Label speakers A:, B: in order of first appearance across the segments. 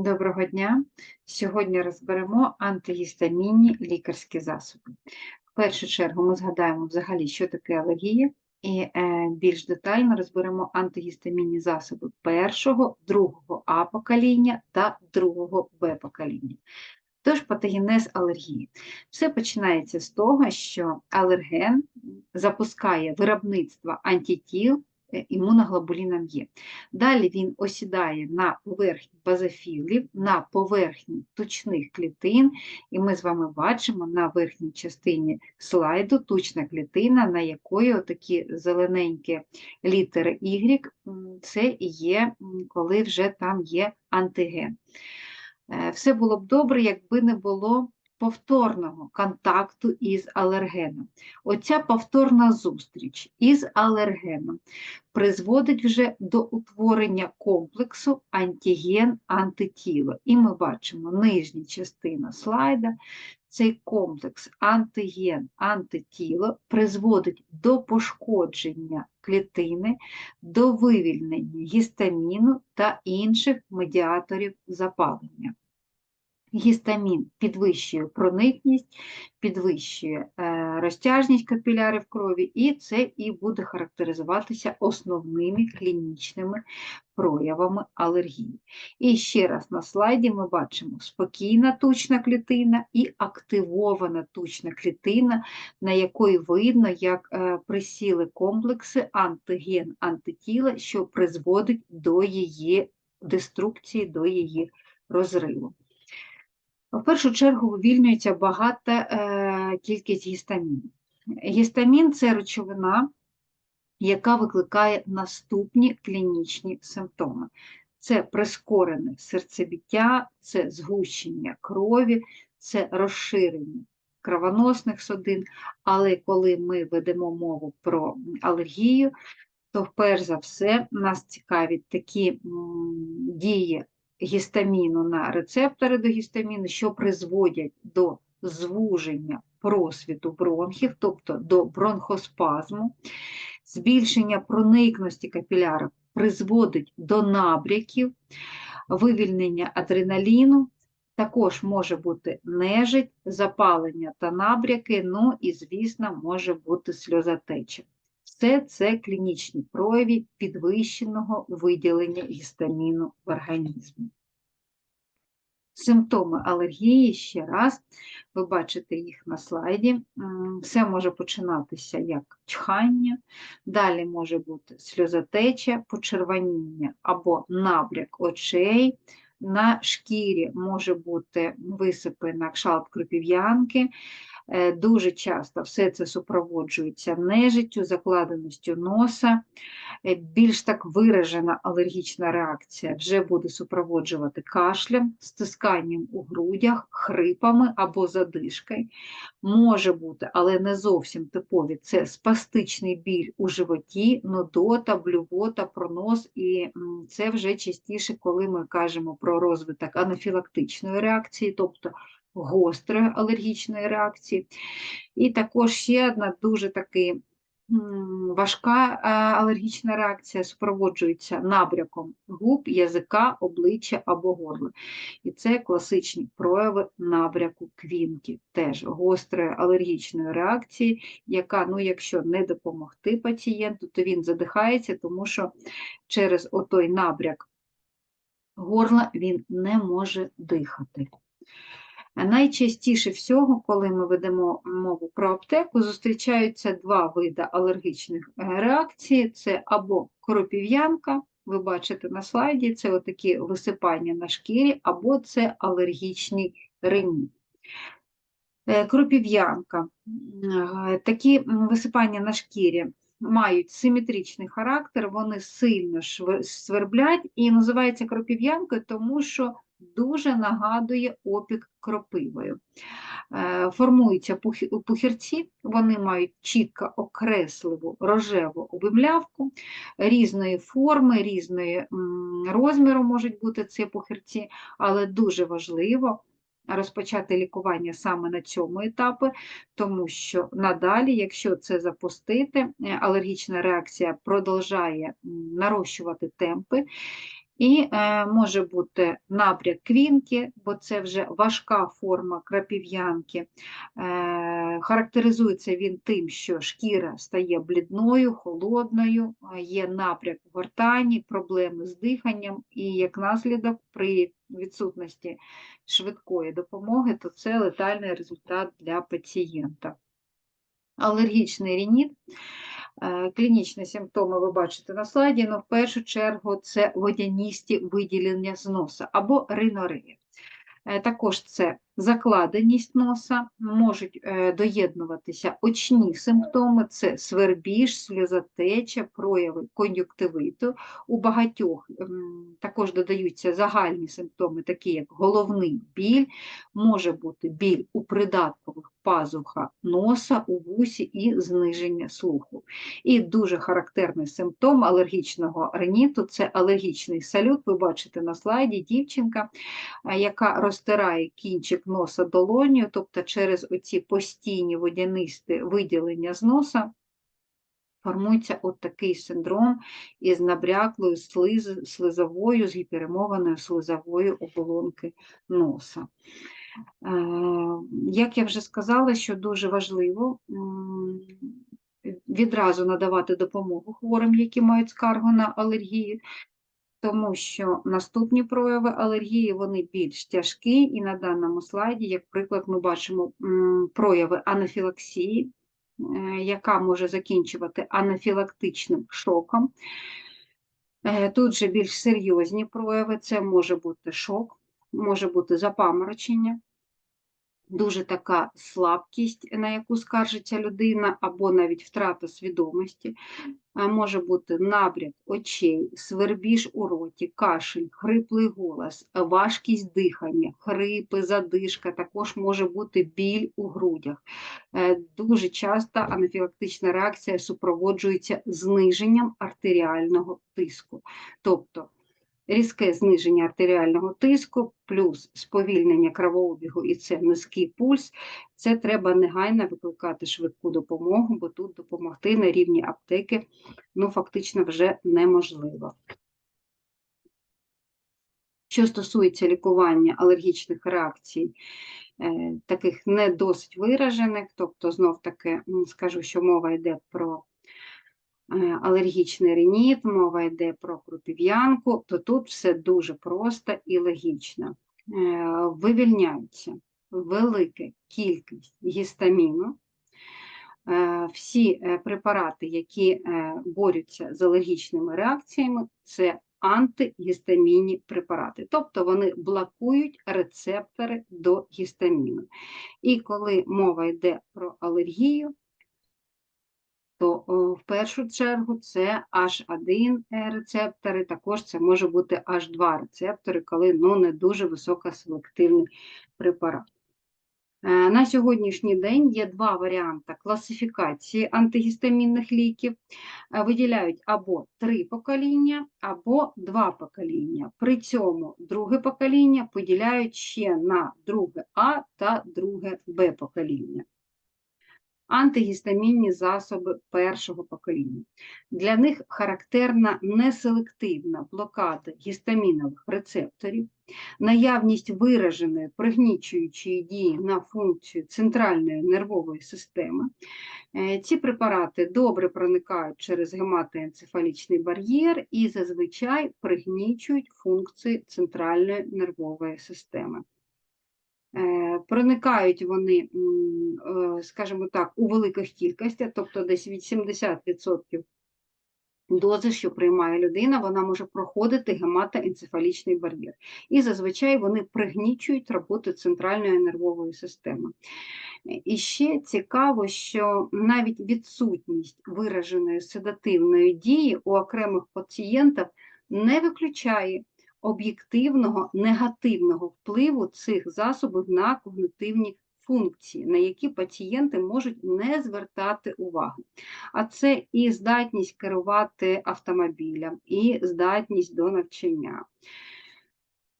A: Доброго дня! Сьогодні розберемо антигістамінні лікарські засоби. В першу чергу ми згадаємо взагалі, що таке алергія, і е, більш детально розберемо антигістамінні засоби першого, другого А покоління та другого Б покоління. Тож патогенез алергії. Все починається з того, що алерген запускає виробництво антитіл імуноглобуліном Є. Далі він осідає на поверхні базофілів, на поверхні тучних клітин, і ми з вами бачимо на верхній частині слайду тучна клітина, на якої такі зелененькі літери Y, це є, коли вже там є антиген. Е, все було б добре, якби не було повторного контакту із алергеном. Оця повторна зустріч із алергеном призводить вже до утворення комплексу антиген-антитіло. І ми бачимо нижня частина слайда. Цей комплекс антиген-антитіло призводить до пошкодження клітини, до вивільнення гістаміну та інших медіаторів запалення. Гістамін підвищує проникність, підвищує е, розтяжність капілярів крові, і це і буде характеризуватися основними клінічними проявами алергії. І ще раз на слайді ми бачимо спокійна тучна клітина і активована тучна клітина, на якої видно, як е, присіли комплекси антиген-антитіла, що призводить до її деструкції, до її розриву. В першу чергу вивільнюється багата е, кількість гістаміну. Гістамін це речовина, яка викликає наступні клінічні симптоми. Це прискорене серцебіття, це згущення крові, це розширення кровоносних судин. Але коли ми ведемо мову про алергію, то перш за все нас цікавить такі дії гістаміну на рецептори до гістаміну, що призводять до звуження просвіту бронхів, тобто до бронхоспазму, збільшення проникності капіляра призводить до набряків, вивільнення адреналіну, також може бути нежить, запалення та набряки, ну і, звісно, може бути сльозотеча. Все це клінічні прояви підвищеного виділення гістаміну в організмі. Симптоми алергії ще раз, ви бачите їх на слайді. Все може починатися як чхання, далі може бути сльозотеча, почервоніння або набряк очей, на шкірі може бути висипи на кшалт кропів'янки, Е, дуже часто все це супроводжується нежиттю, закладеністю носа, е, більш так виражена алергічна реакція вже буде супроводжувати кашлем, стисканням у грудях, хрипами або задишкою. Може бути, але не зовсім типові це спастичний біль у животі, нудота, блювота, пронос, і це вже частіше, коли ми кажемо про розвиток анафілактичної реакції, тобто гострої алергічної реакції. І також ще одна дуже таки важка алергічна реакція супроводжується набряком губ, язика, обличчя або горла. І це класичні прояви набряку квінки, теж гострої алергічної реакції, яка, ну, якщо не допомогти пацієнту, то він задихається, тому що через отой набряк горла він не може дихати. Найчастіше всього, коли ми ведемо мову про аптеку, зустрічаються два види алергічних е, реакцій: це або кропів'янка, ви бачите на слайді, це отакі висипання на шкірі, або це алергічний реніт. Е, кропів'янка. Е, такі висипання на шкірі мають симетричний характер, вони сильно сверблять і називається кропів'янкою, тому що дуже нагадує опік кропивою. Е, формуються пухірці, вони мають чітко окресливу рожеву обимлявку, різної форми, різної розміру можуть бути ці пухірці, але дуже важливо. Розпочати лікування саме на цьому етапі, тому що надалі, якщо це запустити, е, алергічна реакція продовжує нарощувати темпи, І е, може бути набряк квінки, бо це вже важка форма крапів'янки. Е, характеризується він тим, що шкіра стає блідною, холодною, є напряк в гортані, проблеми з диханням, і як наслідок при відсутності швидкої допомоги, то це летальний результат для пацієнта. Алергічний рініт. Е, Клінічні симптоми ви бачите на слайді, але в першу чергу це водяністі виділення з носа або ринорея. Також це закладеність носа, можуть е, доєднуватися очні симптоми, це свербіж, сльозотеча, прояви кон'юктивиту. У багатьох м, також додаються загальні симптоми, такі як головний біль, може бути біль у придаткових пазуха носа, у вусі і зниження слуху. І дуже характерний симптом алергічного риніту – це алергічний салют. Ви бачите на слайді дівчинка, яка розтирає кінчик носа долонію, тобто через оці постійні водянисті виділення з носа формується от такий синдром із набряклою слиз, слизовою, з гіперемованою слизовою оболонки носа. Е, Як я вже сказала, що дуже важливо відразу надавати допомогу хворим, які мають скаргу на алергію, тому що наступні прояви алергії вони більш тяжкі, і на даному слайді, як приклад, ми бачимо прояви анафілаксії, е, яка може закінчувати анафілактичним шоком. Е, Тут же більш серйозні прояви, це може бути шок, може бути запаморочення, дуже така слабкість, на яку скаржиться людина, або навіть втрата свідомості, може бути набряк очей, свербіж у роті, кашель, хриплий голос, важкість дихання, хрипи, задишка, також може бути біль у грудях. Е, Дуже часто анафілактична реакція супроводжується зниженням артеріального тиску. Тобто різке зниження артеріального тиску, плюс сповільнення кровообігу і це низький пульс, це треба негайно викликати швидку допомогу, бо тут допомогти на рівні аптеки ну, фактично вже неможливо. Що стосується лікування алергічних реакцій, е, таких не досить виражених, тобто знов таки скажу, що мова йде про алергічний реніт, мова йде про крупів'янку, то тут все дуже просто і логічно. Е, Вивільняється велика кількість гістаміну. Е, Всі е, препарати, які е, борються з алергічними реакціями, це антигістамінні препарати, тобто вони блокують рецептори до гістаміну. І коли мова йде про алергію, то в першу чергу це H1 рецептори, також це може бути H2 рецептори, коли ну, не дуже високоселективний препарат. Е, На сьогоднішній день є два варіанти класифікації антигістамінних ліків. Е, Виділяють або три покоління, або два покоління. При цьому друге покоління поділяють ще на друге А та друге Б покоління. Антигістамінні засоби першого покоління. Для них характерна неселективна блокада гістамінових рецепторів, наявність вираженої пригнічуючої дії на функцію центральної нервової системи. Е, Ці препарати добре проникають через гематоенцефалічний бар'єр і зазвичай пригнічують функції центральної нервової системи. Е, Проникають вони, е, скажімо так, у великих кількостях, тобто десь від 70% дози, що приймає людина, вона може проходити гематоенцефалічний бар'єр. І зазвичай вони пригнічують роботу центральної нервової системи. І ще цікаво, що навіть відсутність вираженої седативної дії у окремих пацієнтів не виключає об'єктивного негативного впливу цих засобів на когнитивні функції, на які пацієнти можуть не звертати уваги. А це і здатність керувати автомобілем, і здатність до навчання.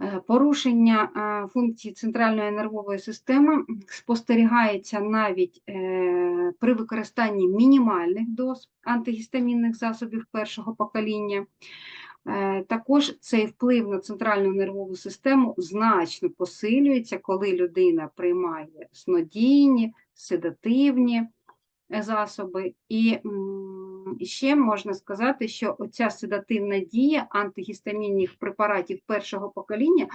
A: Е, Порушення е, функції центральної нервової системи спостерігається навіть е, при використанні мінімальних доз антигістамінних засобів першого покоління.
B: Е, Також цей вплив на центральну нервову систему значно посилюється, коли людина приймає снодійні, седативні е, засоби. І ще можна сказати, що оця седативна дія антигістамінних препаратів першого покоління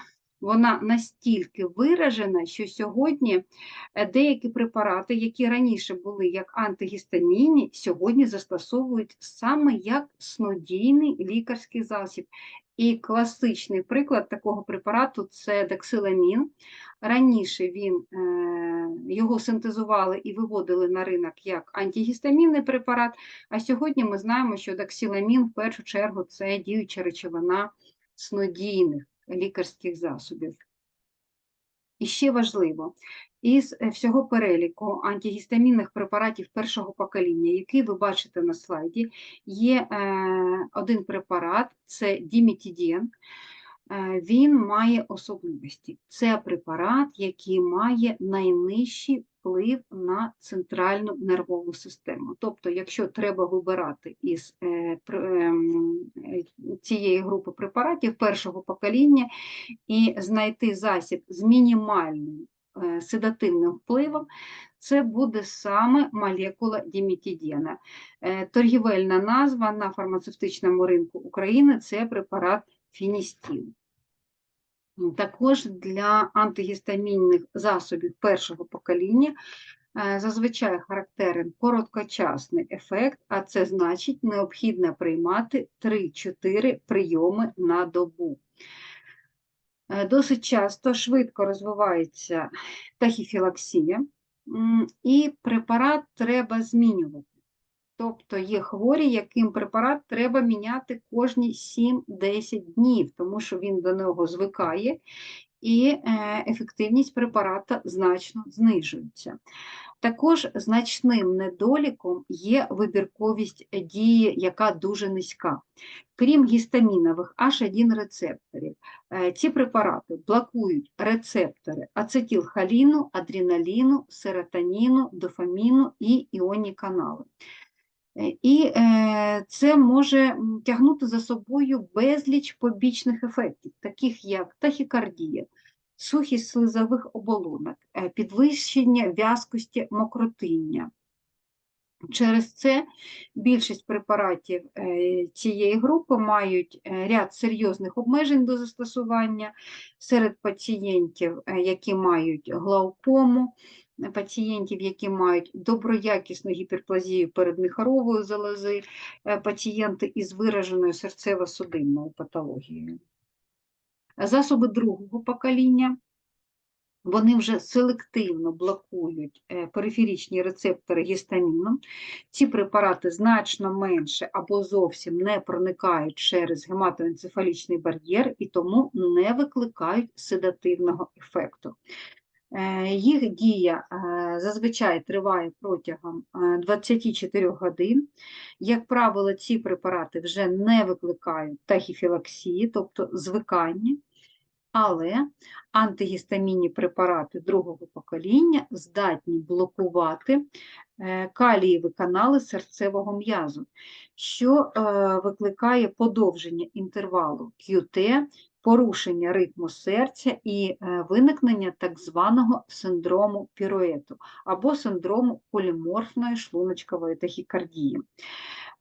B: вона настільки виражена, що сьогодні е, деякі препарати, які раніше були як антигістамінні, сьогодні застосовують саме як снодійний лікарський засіб. І класичний приклад такого препарату це дексиламін. Раніше він, е, його синтезували і виводили на ринок як антигістамінний препарат, а сьогодні ми знаємо, що дексиламін в першу чергу це діюча речовина снодійних лікарських засобів. І ще важливо, із е, всього переліку антигістамінних препаратів першого покоління, який ви бачите на слайді, є е, один препарат це дімітіден. Е, Він має особливості. Це препарат, який має найнижчий вплив на центральну нервову систему. Тобто, якщо треба вибирати із е, ем, е, цієї групи препаратів першого покоління і знайти засіб з мінімальним е, седативним впливом, це буде саме молекула дімітідена. Е, Торгівельна назва на фармацевтичному ринку України це препарат фіністін. Також для антигістамінних засобів першого покоління е, зазвичай характерен короткочасний ефект, а це значить необхідно приймати 3-4 прийоми на добу. Е, Досить часто швидко розвивається тахіфілаксія, і препарат треба змінювати. Тобто є хворі, яким препарат треба міняти кожні 7-10 днів, тому що він до нього звикає, і е, ефективність препарата значно знижується. Також значним недоліком є вибірковість дії, яка дуже низька. Крім гістамінових H1 рецепторів, е, ці препарати блокують рецептори ацетилхоліну, адреналіну, серотоніну, дофаміну і іонні канали. І е, це може тягнути за собою безліч побічних ефектів, таких як тахікардія, сухість слизових оболонок, е, підвищення в'язкості мокротиння. Через це більшість препаратів е, цієї групи мають ряд серйозних обмежень до застосування серед пацієнтів, які мають глаукому, пацієнтів, які мають доброякісну гіперплазію передміхорової залози, е, пацієнти із вираженою серцево-судинною патологією. Засоби другого покоління вони вже селективно блокують е, периферичні рецептори гістаміну. Ці препарати значно менше або зовсім не проникають через гематоенцефалічний бар'єр і тому не викликають седативного ефекту. Е, Їх дія е, зазвичай триває протягом е, 24 годин. Як правило, ці препарати вже не викликають тахіфілаксії, тобто звикання, але антигістамінні препарати другого покоління здатні блокувати е, калієві канали серцевого м'язу, що е, викликає подовження інтервалу QT, порушення ритму серця і е, виникнення так званого синдрому піруету або синдрому поліморфної шлуночкової тахікардії,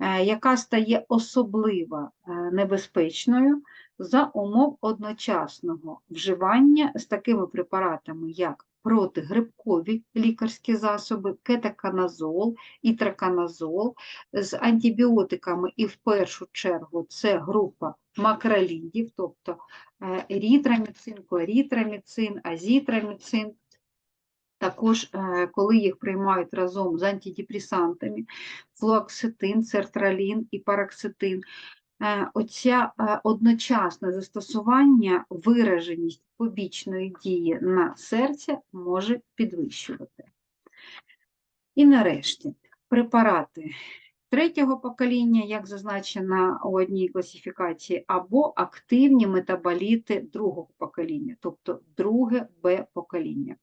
B: е, яка стає особливо е, небезпечною за умов одночасного вживання з такими препаратами, як протигрибкові лікарські засоби, кетаканазол, ітраканазол, з антибіотиками, і в першу чергу це група макролідів, тобто е, ерітроміцин, кларітроміцин, азітроміцин. Також, е, коли їх приймають разом з антидепресантами, флуоксетин, сертралін і параксетин, е, оця е, одночасне застосування, вираженість побічної дії на серце може підвищувати. І нарешті препарати третього покоління, як зазначено у одній класифікації, або активні метаболіти другого покоління, тобто друге Б покоління.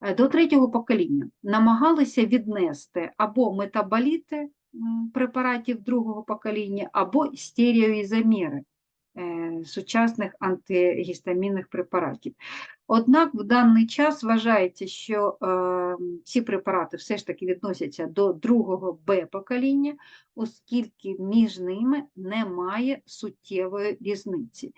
B: Е, До третього покоління намагалися віднести або метаболіти
A: препаратів другого покоління або стереоізомери е, сучасних антигістамінних препаратів. Однак в даний час вважається, що е, ці препарати все ж таки відносяться до другого Б покоління, оскільки між ними немає суттєвої різниці.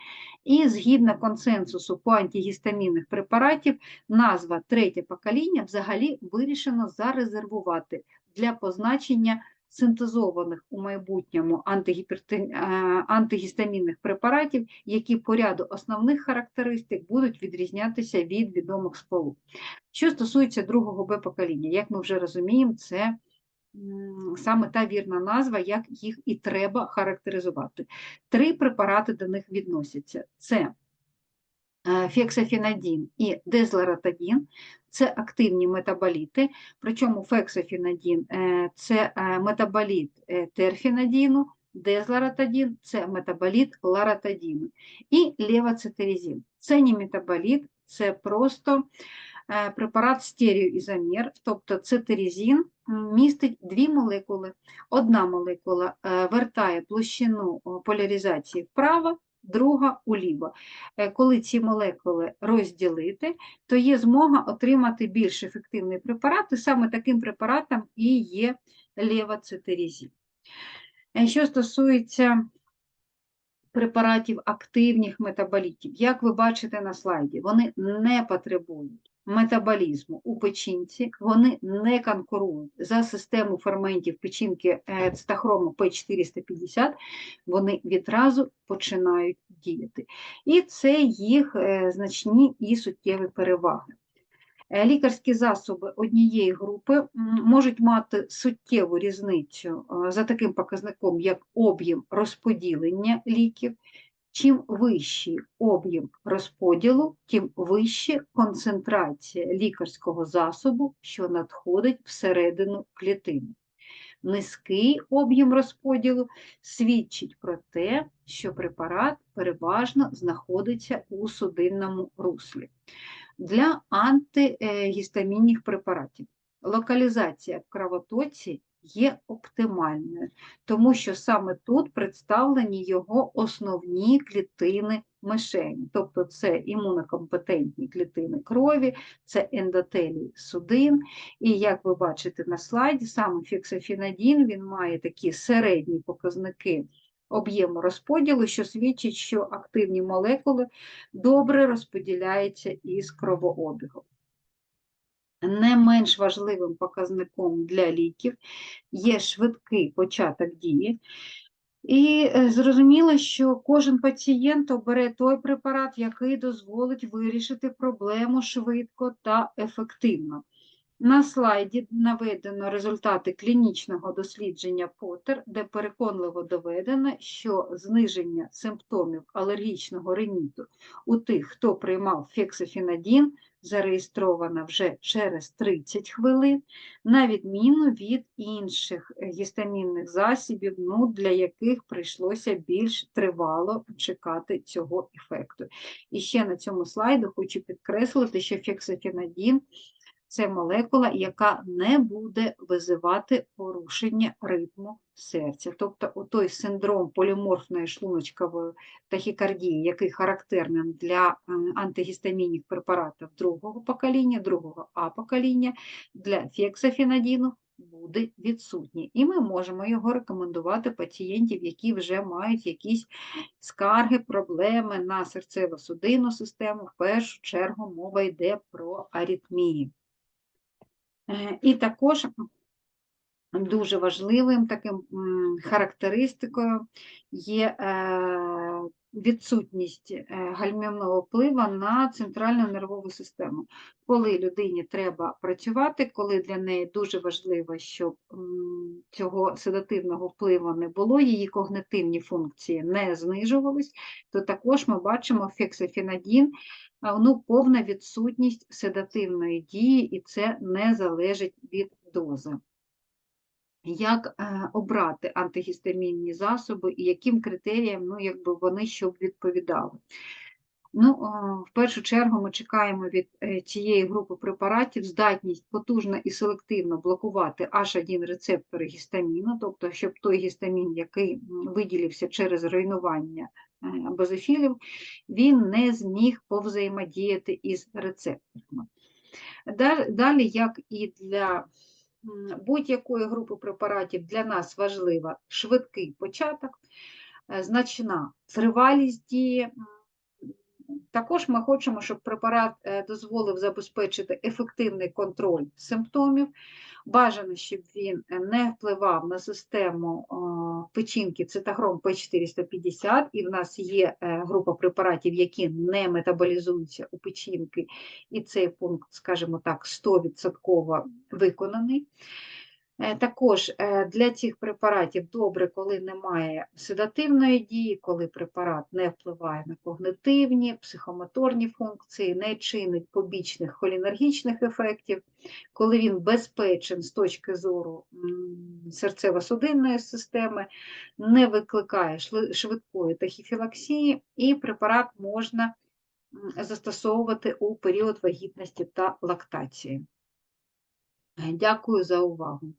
A: І згідно консенсусу по антигістамінних препаратів, назва третє покоління взагалі вирішено зарезервувати для позначення синтезованих у майбутньому е, антигістамінних препаратів, які по ряду основних характеристик будуть відрізнятися від відомих сполук. Що стосується другого Б покоління, як ми вже розуміємо, це саме та вірна назва, як їх і треба характеризувати. Три препарати до них відносяться: це е, фексафінадін і дезлоратадін, це активні метаболіти, причому фексафінадін е, це е, метаболіт е, терфінадіну, дезлоратадін це метаболіт ларатадіну і левоцитиризин. Це не метаболіт, це просто препарат стереоізомер, тобто цитиризин м, містить дві молекули. Одна молекула вертає площину поляризації вправо, друга уліво. Е, Коли ці молекули розділити, то є змога отримати більш ефективний препарат, і саме таким препаратом і є левоцитерізін. Е, Що стосується препаратів активних метаболітів, як ви бачите на слайді, вони не потребують метаболізму у печінці, вони не конкурують за систему ферментів печінки е, цитохрому П450, вони відразу починають діяти. І це їх е, значні і суттєві переваги. Е, Лікарські засоби однієї групи можуть мати суттєву різницю за таким показником, як об'єм розподілення ліків. Чим вищий об'єм розподілу, тим вища концентрація лікарського засобу, що надходить всередину клітини. Низький об'єм розподілу свідчить про те, що препарат переважно знаходиться у судинному руслі для антигістамінних препаратів. Локалізація в кровотоці є оптимальною, тому що саме тут представлені його основні клітини мишені, тобто це імунокомпетентні клітини крові, це ендотелій судин. І як ви бачите на слайді, саме фіксофінадін він має такі середні показники об'єму розподілу, що свідчить, що активні молекули добре розподіляються із кровообігом. Не менш важливим показником для ліків є швидкий початок дії. І е, зрозуміло, що кожен пацієнт обере той препарат, який дозволить вирішити проблему швидко та ефективно. На слайді наведено результати клінічного дослідження Поттер, де переконливо доведено, що зниження симптомів алергічного риніту у тих, хто приймав фексофінадін, зареєстровано вже через 30 хвилин, на відміну від інших е, гістамінних засобів, ну, для яких прийшлося більш тривало чекати цього ефекту. І ще на цьому слайду хочу підкреслити, що фексофінадін це молекула, яка не буде визивати порушення ритму серця. Тобто той синдром поліморфної шлуночкової тахікардії, який характерний для е, антигістамінних препаратів другого покоління, другого А покоління, для фексофінадіну буде відсутній. І ми можемо його рекомендувати пацієнтів, які вже мають якісь скарги, проблеми на серцево-судинну систему. В першу чергу мова йде про аритмії. Е, І також дуже важливим таким характеристикою є е, відсутність е, гальмівного впливу на центральну нервову систему. Коли людині треба працювати, коли для неї дуже важливо, щоб цього седативного впливу не було, її когнитивні функції не знижувались, то також ми бачимо фексофінадін, ну, повна відсутність седативної дії, і це не залежить від дози. Як е, обрати антигістамінні засоби і яким критеріям ну, якби вони щоб відповідали? Ну, в першу чергу ми чекаємо від е, цієї групи препаратів здатність потужно і селективно блокувати H1 рецептори гістаміну, тобто, щоб той гістамін, який виділився через руйнування е, базофілів, він не зміг повзаємодіяти із рецепторами. Далі, як і для будь-якої групи препаратів, для нас важлива швидкий початок, е, значна тривалість дії. Також ми хочемо, щоб препарат е, дозволив забезпечити ефективний контроль симптомів. Бажано, щоб він е, не впливав на систему печінки цитохром П450, і в нас є е, група препаратів, які не метаболізуються у печінки, і цей пункт, скажімо так, 100% виконаний. Е, Також е, для цих препаратів добре, коли немає седативної дії, коли препарат не впливає на когнитивні, психомоторні функції, не чинить побічних холінергічних ефектів, коли він безпечен з точки зору серцево-судинної системи, не викликає швидкої тахіфілаксії, і препарат можна застосовувати у період вагітності та лактації. Дякую за увагу.